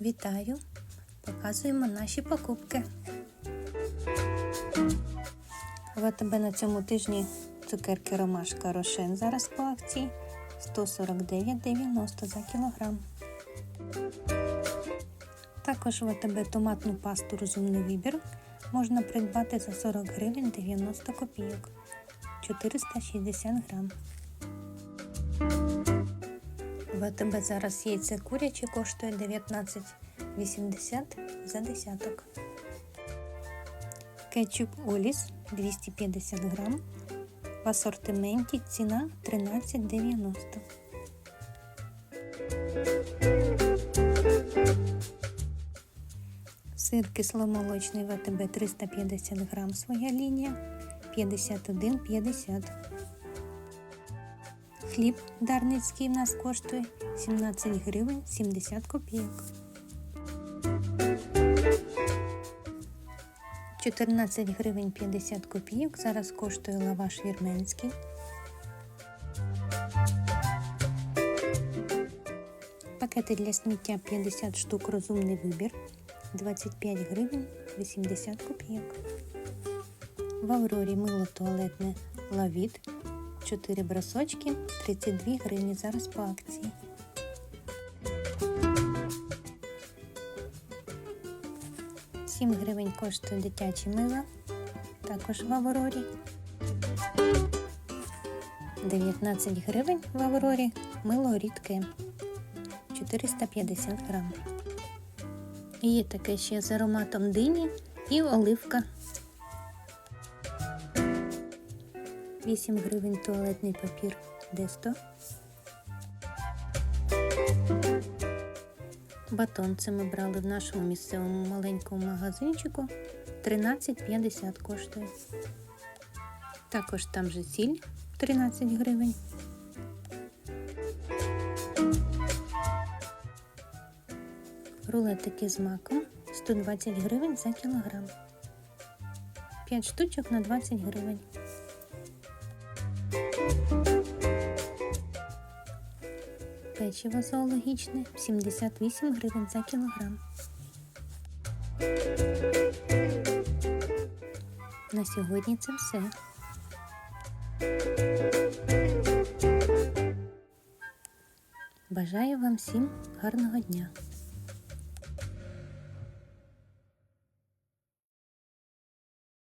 Вітаю! Показуємо наші покупки. В АТБ на цьому тижні цукерки Ромашка Рошен зараз по акції 149,90 за кілограм. Також в АТБ томатну пасту Розумний вибір можна придбати за 40 гривень 90 копійок 460 грам. В АТБ зараз яйце куряче коштує 19,80 за десяток. Кетчуп Оліс 250 грам. В асортименті ціна 13,90. Сир кисломолочний в АТБ 350 грам своя лінія 51,50. Хліб дарницький в нас коштує 17 гривень 70 копійок. 14 гривень 50 копійок. Зараз коштує лаваш вірменський. Пакети для сміття 50 штук розумний вибір 25 гривень 80 копійок. В Аврорі мило туалетне лавіт 4 бросочки 32 гривні зараз по акції. Сім гривень коштує дитяче мило, також в Аврорі. 19 гривень в Аврорі мило рідке 450 грам. Є таке ще з ароматом дині і оливка. 8 гривень туалетний папір Десто. Батон це ми брали в нашому місцевому маленькому магазинчику. 13,50 коштує. Також там же сіль 13 гривень. Рулетики з маком 120 гривень за кілограм. 5 штучок на 20 гривень. Печиво зоологічне 78 гривень за кілограм. На сьогодні це все. Бажаю вам всім гарного дня!